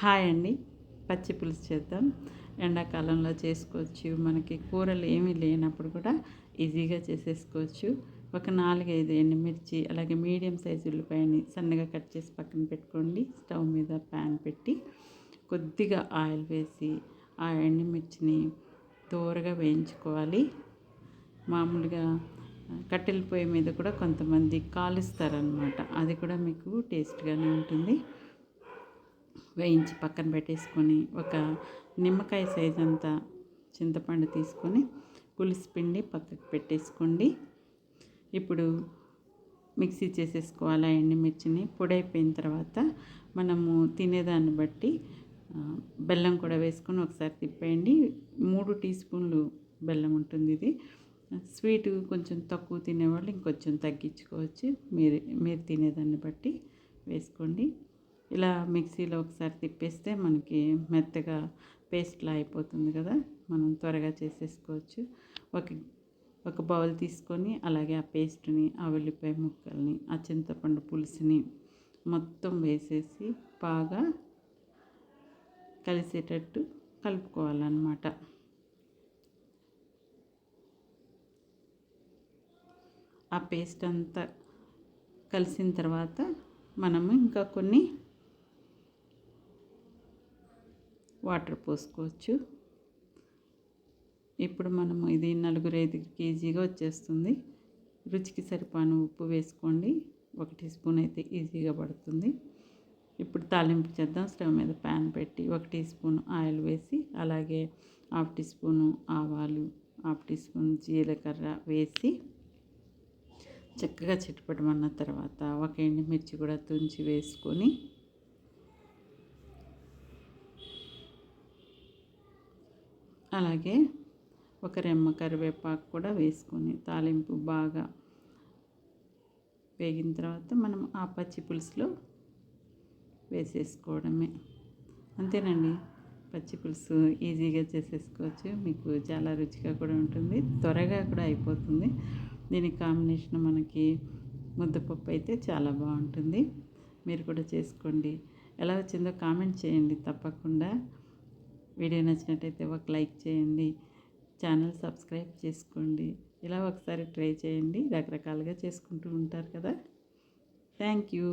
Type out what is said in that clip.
Hi అండి. పచ్చి పులుసు చేద్దాం. ఎండాకాలంలో చేసుకోవచ్చు. మనకి కూరలు ఏమీ లేనప్పుడు కూడా ఈజీగా చేసేసుకోవచ్చు. ఒక నాలుగైదు ఎండుమిర్చి అలాగే మీడియం సైజు ఉల్లిపాయని సన్నగా కట్ చేసి పక్కన పెట్టుకోండి. స్టవ్ మీద ప్యాన్ పెట్టి కొద్దిగా ఆయిల్ వేసి ఆ ఎండుమిర్చిని దూరగా వేయించుకోవాలి. మామూలుగా కట్టెల పొయ్యి మీద కూడా కొంతమంది కాలుస్తారనమాట అది కూడా మీకు టేస్ట్గానే ఉంటుంది. వేయించి పక్కన పెట్టేసుకొని ఒక నిమ్మకాయ సైజ్ అంతా చింతపండు తీసుకొని పులుసు పిండి పక్కకు పెట్టేసుకోండి. ఇప్పుడు మిక్సీ చేసేసుకోవాలి ఎండుమిర్చిని? పొడైపోయిన తర్వాత మనము తినేదాన్ని బట్టి బెల్లం కూడా వేసుకొని ఒకసారి తిప్పేయండి. మూడు టీ స్పూన్లు బెల్లం ఉంటుంది ఇది. స్వీట్ కొంచెం తక్కువ తినేవాళ్ళు ఇంకొంచెం తగ్గించుకోవచ్చు. మీరు మీరు తినేదాన్ని బట్టి వేసుకోండి. ఇలా మిక్సీలో ఒకసారి తిప్పేస్తే మనకి మెత్తగా పేస్ట్లా అయిపోతుంది కదా? మనం త్వరగా చేసేసుకోవచ్చు. ఒక ఒక బౌల్ తీసుకొని అలాగే ఆ పేస్ట్ని ఆ ఉల్లిపాయ ముక్కల్ని ఆ చింతపండు పులుసుని మొత్తం వేసేసి బాగా కలిసేటట్టు కలుపుకోవాలన్నమాట. ఆ పేస్ట్ అంతా కలిసిన తర్వాత మనము ఇంకా కొన్ని వాటర్ పోసుకోవచ్చు. ఇప్పుడు మనము ఇది నలుగురు ఐదు కేజీగా వచ్చేస్తుంది. రుచికి సరిపాను ఉప్పు వేసుకోండి. ఒక టీ స్పూన్ అయితే ఈజీగా పడుతుంది. ఇప్పుడు తాలింపు చేద్దాం. స్టవ్ మీద ప్యాన్ పెట్టి ఒక టీ స్పూన్ ఆయిల్ వేసి అలాగే హాఫ్ టీ స్పూను ఆవాలు హాఫ్ టీ స్పూన్ జీలకర్ర వేసి చక్కగా చిట్టుపడమన్న తర్వాత ఒక ఎండుమిర్చి కూడా తుంచి వేసుకొని అలాగే ఒక రెమ్మ కరివేపాకు కూడా వేసుకొని తాలింపు బాగా వేగిన తర్వాత మనం ఆ పచ్చి పులుసులో వేసేసుకోవడమే. అంతేనండి. పచ్చి పులుసు ఈజీగా చేసేసుకోవచ్చు. మీకు చాలా రుచిగా కూడా ఉంటుంది. త్వరగా కూడా అయిపోతుంది. దీని కాంబినేషన్ మనకి ముద్దపప్పు అయితే చాలా బాగుంటుంది. మీరు కూడా చేసుకోండి. ఎలా వచ్చిందో కామెంట్ చేయండి తప్పకుండా. వీడియో నచ్చినట్టయితే ఒక లైక్ చేయండి ఛానల్ సబ్స్క్రైబ్ చేసుకోండి. ఇలా ఒకసారి ట్రై చేయండి. రకరకాలుగా చేసుకుంటూ ఉంటారు కదా. Thank you.